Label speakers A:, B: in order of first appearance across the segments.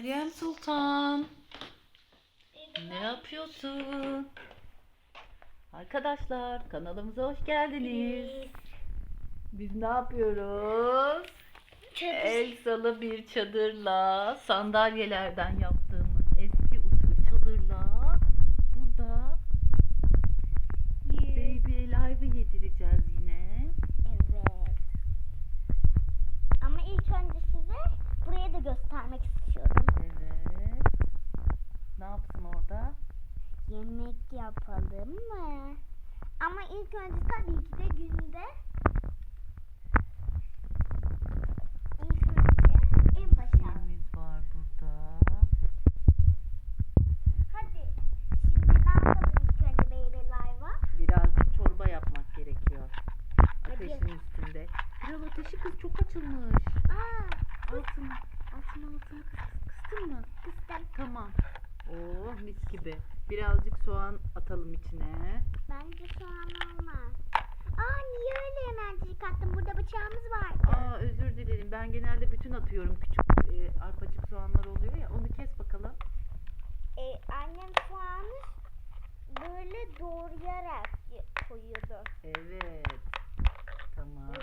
A: Meryem Sultan. Ne yapıyorsun? Arkadaşlar kanalımıza hoş geldiniz. Biz ne yapıyoruz? Elsalı bir çadırla sandalyelerden yaptığımız eski usul çadırla burada Baby Alive'ı yedireceğiz yine.
B: Evet. Ama ilk önce size burayı da göstermek istiyorum.
A: Evet. Ne yapsın orada?
B: Yemek yapalım mı? Ama ilk önce tabii ki de günde ilk önce en başa.
A: Neyimiz var burada?
B: Hadi şimdi ne yapalım ilk önce Baby Live'a?
A: Birazcık çorba yapmak gerekiyor.
B: Hadi.
A: Ateşin üstünde. Biraz ateşi kız çok açılmış.
B: Aa,
A: altına altına kıs, kıstın mı?
B: kıstım.
A: Tamam. Oh mis gibi. Birazcık soğan atalım içine.
B: Bence soğan olmaz. Aa niye öyle hemencik attın? Burada bıçağımız vardı.
A: Aa özür dilerim. Ben genelde bütün atıyorum. Küçük e, arpacık soğanlar oluyor ya. Onu kes bakalım.
B: Ee, annem soğanı böyle doğrayarak koyuyordu.
A: Evet. Tamam.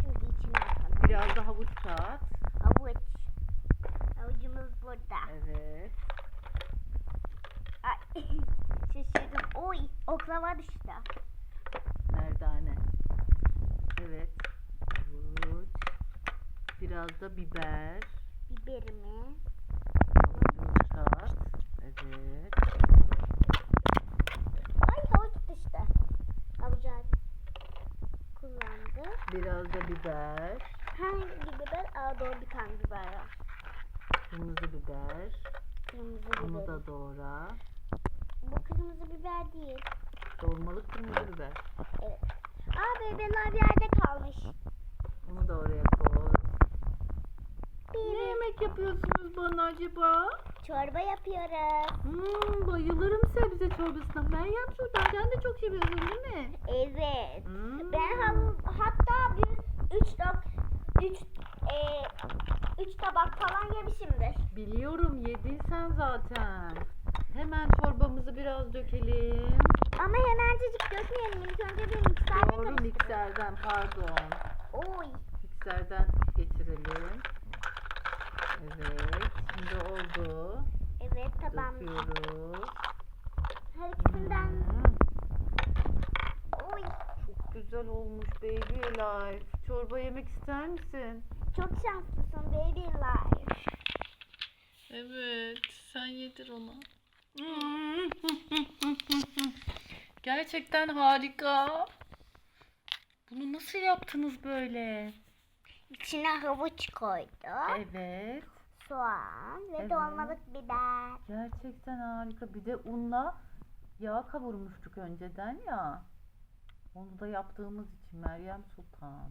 B: Şimdi içine atalım.
A: Biraz da havuç kat.
B: Havuç. Havucumuz burada.
A: Evet.
B: Ay, şaşırdım. Oy oklava düştü.
A: Merdane. Evet. Havuç. Biraz da biber.
B: Biberimi.
A: Kat. Evet.
B: Ay havuç düştü. Havucu kullandı.
A: Biraz da biber.
B: Hangi biber? Aa doğru bir tane biber var.
A: Kırmızı biber.
B: Kırmızı
A: Onu
B: biber.
A: da doğra.
B: Kırmızı biber değil.
A: Dolmalık kırmızı biber.
B: Evet. Aa bebeler yerde kalmış.
A: Onu da oraya koy. Ne
B: Bir
A: yemek yapıyorsunuz bana acaba?
B: çorba yapıyoruz.
A: Hmm, bayılırım sebze çorbasına. Meryem Sultan sen de çok seviyorsun değil mi?
B: Evet.
A: Hmm.
B: Ben ha- hatta bir üç tab üç e, üç tabak falan yemişimdir.
A: Biliyorum yedin sen zaten. Hemen çorbamızı biraz dökelim.
B: Ama hemencecik dökmeyelim. İlk önce bir mikserde
A: Doğru
B: karıştıralım.
A: mikserden pardon.
B: Oy.
A: Mikserden geçirelim. Evet şimdi oldu.
B: Evet tamam.
A: Döküyoruz.
B: Her ikisinden.
A: Hmm,
B: Oy.
A: çok güzel olmuş baby life. Çorba yemek ister misin?
B: Çok şanslısın baby life.
A: Evet, sen yedir onu. Gerçekten harika. Bunu nasıl yaptınız böyle?
B: İçine havuç koyduk.
A: Evet.
B: Soğan ve
A: Evet.
B: dolmalık biber.
A: Gerçekten harika. Bir de unla yağ kavurmuştuk önceden ya. Onu da yaptığımız için Meryem Sultan.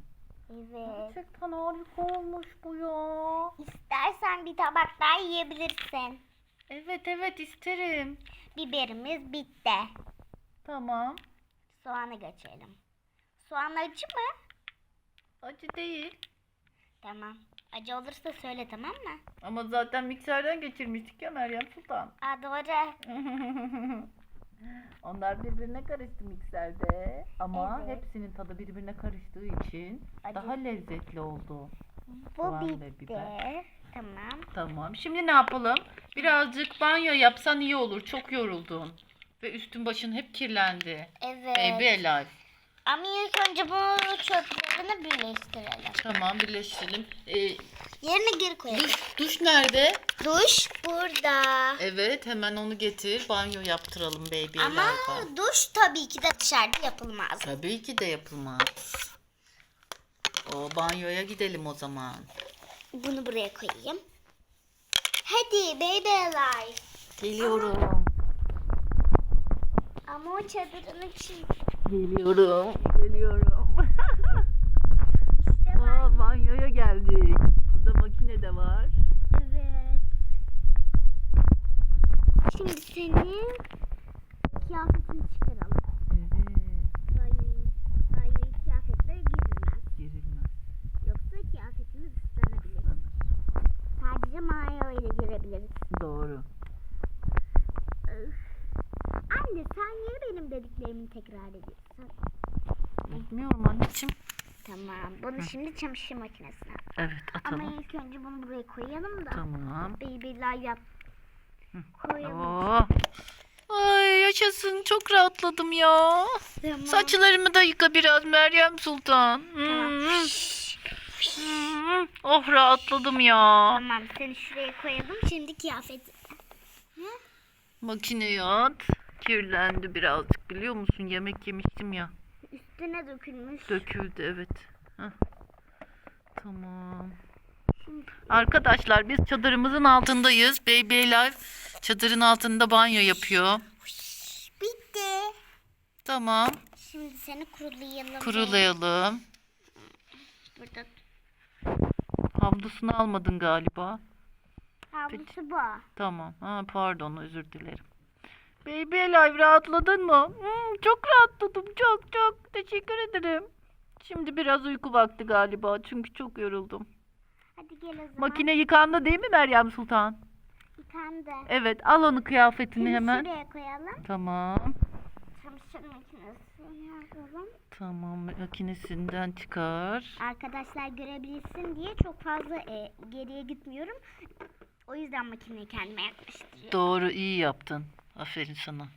B: Evet.
A: Gerçekten harika olmuş bu ya.
B: İstersen bir tabak daha yiyebilirsin.
A: Evet evet isterim.
B: Biberimiz bitti.
A: Tamam.
B: Soğanı geçelim. Soğan acı mı?
A: Acı değil.
B: Tamam. Acı olursa söyle tamam mı?
A: Ama zaten mikserden geçirmiştik ya Meryem Sultan.
B: Aa doğru.
A: Onlar birbirine karıştı mikserde. Ama
B: Evet.
A: hepsinin tadı birbirine karıştığı için
B: Acı.
A: daha lezzetli oldu.
B: Bu
A: Soğan ve
B: bitti.
A: biber.
B: Tamam.
A: Tamam. Şimdi ne yapalım? Birazcık banyo yapsan iyi olur. Çok yoruldun. Ve üstün başın hep kirlendi.
B: Evet.
A: Baby alive.
B: Ama ilk önce bu çöplerini birleştirelim.
A: Tamam birleştirelim. Ee,
B: Yerine geri koyalım.
A: duş, duş nerede?
B: Duş burada.
A: Evet hemen onu getir. Banyo yaptıralım baby
B: Ama
A: alive'a.
B: duş tabii ki de dışarıda yapılmaz.
A: Tabii ki de yapılmaz. O banyoya gidelim o zaman.
B: Bunu buraya koyayım. Hadi baby alive.
A: Geliyorum.
B: Ama o çadırın için
A: Geliyorum. Geliyorum.
B: işte.
A: Aa, banyoya geldik. Burada makine de var.
B: Evet. Şimdi senin kıyafetini çıkaralım.
A: Evet.
B: Banyoyu, banyoyu kıyafetle girilmez.
A: Gerilmez.
B: Yoksa kıyafetimiz ıslanabilir. Sen yapabiliriz.
A: Doğru.
B: Öf. Anne sen dediklerimi tekrar ediyorsun?
A: Bilmiyorum anneciğim.
B: Tamam. Bunu şimdi çamaşır makinesine.
A: Evet
B: Ama
A: atalım.
B: ilk önce bunu buraya koyalım da.
A: Tamam.
B: Live yap. Koyalım.
A: Oo. Ay yaşasın çok rahatladım ya.
B: Tamam.
A: Saçlarımı da yıka biraz Meryem Sultan.
B: Tamam.
A: Hmm. Hmm. Oh rahatladım ya.
B: Tamam seni şuraya koyalım. Şimdi kıyafet.
A: Makineye at. Kirlendi birazcık biliyor musun? Yemek yemiştim ya.
B: Üstüne dökülmüş.
A: Döküldü evet. Heh. Tamam. Arkadaşlar biz çadırımızın altındayız. Baby Life çadırın altında banyo yapıyor.
B: Bitti.
A: Tamam.
B: Şimdi seni kurulayalım.
A: Kurulayalım.
B: Burada
A: Havlusunu almadın galiba.
B: havlusu bu.
A: Tamam. Ha, pardon özür dilerim. Baby Life rahatladın mı? Hmm, çok rahatladım. Çok çok. Teşekkür ederim. Şimdi biraz uyku vakti galiba. Çünkü çok yoruldum.
B: Hadi gel o zaman.
A: Makine yıkandı değil mi Meryem Sultan?
B: Yıkandı.
A: Evet al onu kıyafetini
B: Seni
A: hemen.
B: şuraya koyalım.
A: Tamam.
B: Çamaşır makinesini alalım.
A: Tamam makinesinden çıkar.
B: Arkadaşlar görebilirsin diye çok fazla e, geriye gitmiyorum. O yüzden makineyi kendime yaklaştırıyorum.
A: Doğru iyi yaptın. Aferin sana.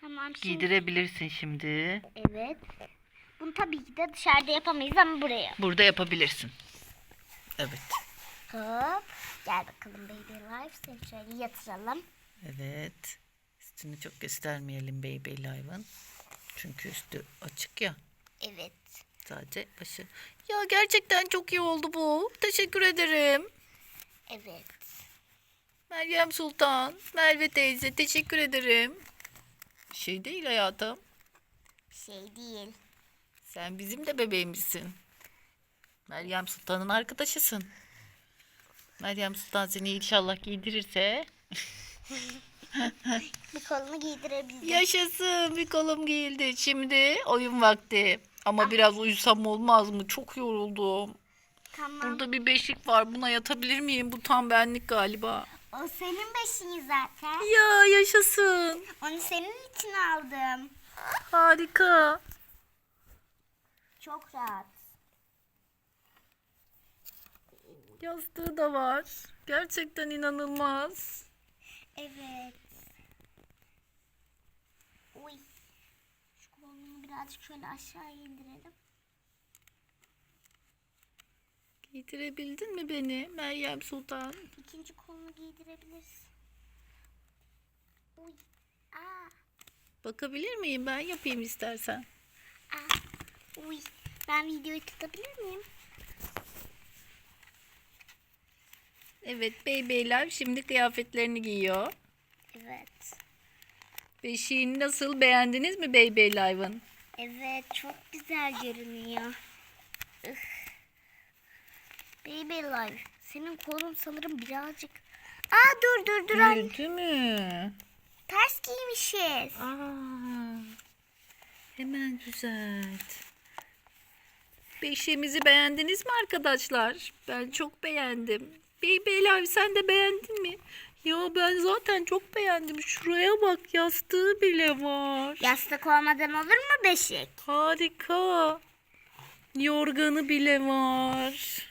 B: Tamam şimdi.
A: Giydirebilirsin şimdi.
B: Evet. Bunu tabii ki de dışarıda yapamayız ama buraya.
A: Burada yapabilirsin. Evet.
B: Hop. Gel bakalım baby life. Seni şöyle yatıralım.
A: Evet. Üstünü çok göstermeyelim Baby Live'ın. Çünkü üstü açık ya.
B: Evet.
A: Sadece başı. Ya gerçekten çok iyi oldu bu. Teşekkür ederim.
B: Evet.
A: Meryem Sultan, Merve teyze teşekkür ederim. Bir şey değil hayatım.
B: Bir şey değil.
A: Sen bizim de bebeğimizsin. Meryem Sultan'ın arkadaşısın. Meryem Sultan seni inşallah giydirirse.
B: Bir kolunu giydirebiliriz.
A: Yaşasın bir kolum giyildi. Şimdi oyun vakti. Ama biraz uyusam olmaz mı? Çok yoruldum.
B: Tamam.
A: Burada bir beşik var. Buna yatabilir miyim? Bu tam benlik galiba.
B: O senin beşiğin zaten.
A: Ya yaşasın.
B: Onu senin için aldım.
A: Harika.
B: Çok rahat.
A: Yastığı da var. Gerçekten inanılmaz.
B: Evet. Uy. Şu kolunu birazcık şöyle aşağı indirelim.
A: Giydirebildin mi beni Meryem Sultan?
B: İkinci kolunu giydirebiliriz. Uy. Aa.
A: Bakabilir miyim ben? Yapayım istersen.
B: Aa. Uy. Ben videoyu tutabilir miyim?
A: Evet beyler şimdi kıyafetlerini giyiyor.
B: Evet.
A: Beşiğini nasıl beğendiniz mi Baby Live'ın?
B: Evet çok güzel görünüyor. Life. Senin kolun sanırım birazcık... Aa dur dur dur anne.
A: Büyüdü mü?
B: Ters giymişiz.
A: Aa, hemen düzelt. Beşiğimizi beğendiniz mi arkadaşlar? Ben çok beğendim. Baby Live sen de beğendin mi? Ya ben zaten çok beğendim. Şuraya bak yastığı bile var.
B: Yastık olmadan olur mu beşik?
A: Harika. Yorganı bile var.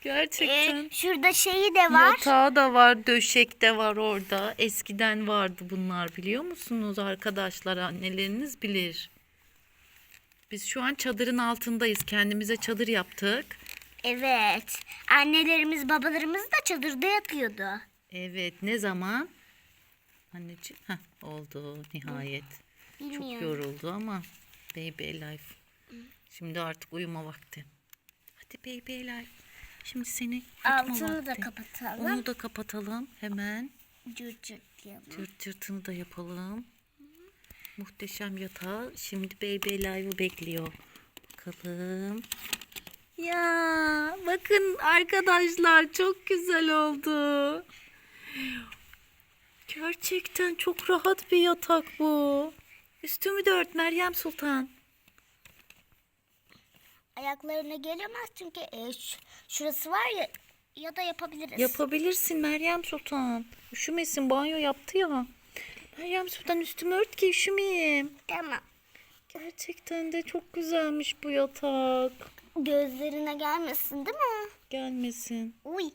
A: Gerçekten.
B: Ee, şurada şeyi de var.
A: Yatağı da var, döşek de var orada. Eskiden vardı bunlar biliyor musunuz arkadaşlar? Anneleriniz bilir. Biz şu an çadırın altındayız. Kendimize çadır yaptık.
B: Evet. Annelerimiz babalarımız da çadırda yatıyordu.
A: Evet, ne zaman? Anneciğim, heh, oldu nihayet. Çok
B: Bilmiyorum.
A: yoruldu ama Baby Life. Şimdi artık uyuma vakti. Hadi Baby Life. Şimdi seni
B: Altını da kapatalım.
A: Onu da kapatalım hemen.
B: Cırt cırtlayalım.
A: Tırt tırtını da yapalım. Muhteşem yatağı. Şimdi Baby Live'ı bekliyor. Bakalım. Ya bakın arkadaşlar çok güzel oldu. Gerçekten çok rahat bir yatak bu. Üstümü de ört Meryem Sultan.
B: Ayaklarına gelemez çünkü e, şurası var ya Ya da yapabiliriz.
A: Yapabilirsin Meryem Sultan. Üşümesin banyo yaptı ya. Meryem Sultan üstümü ört ki üşümeyeyim.
B: Tamam.
A: Gerçekten de çok güzelmiş bu yatak.
B: Gözlerine gelmesin değil mi?
A: Gelmesin.
B: Uy.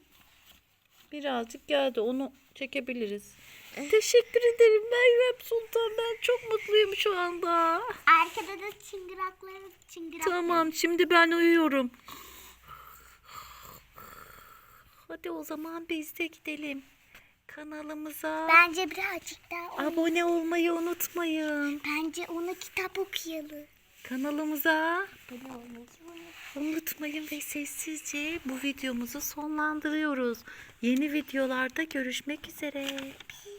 A: Birazcık geldi onu çekebiliriz. Teşekkür ederim Meryem Sultan. Ben çok mutluyum şu anda.
B: Arkada da çıngırakları çıngırak.
A: Tamam şimdi ben uyuyorum. Hadi o zaman biz de gidelim. Kanalımıza
B: Bence birazcık daha oy-
A: abone olmayı unutmayın.
B: Bence ona kitap okuyalım.
A: Kanalımıza
B: Abone olmayı
A: unutmayın ve sessizce bu videomuzu sonlandırıyoruz. Yeni videolarda görüşmek üzere.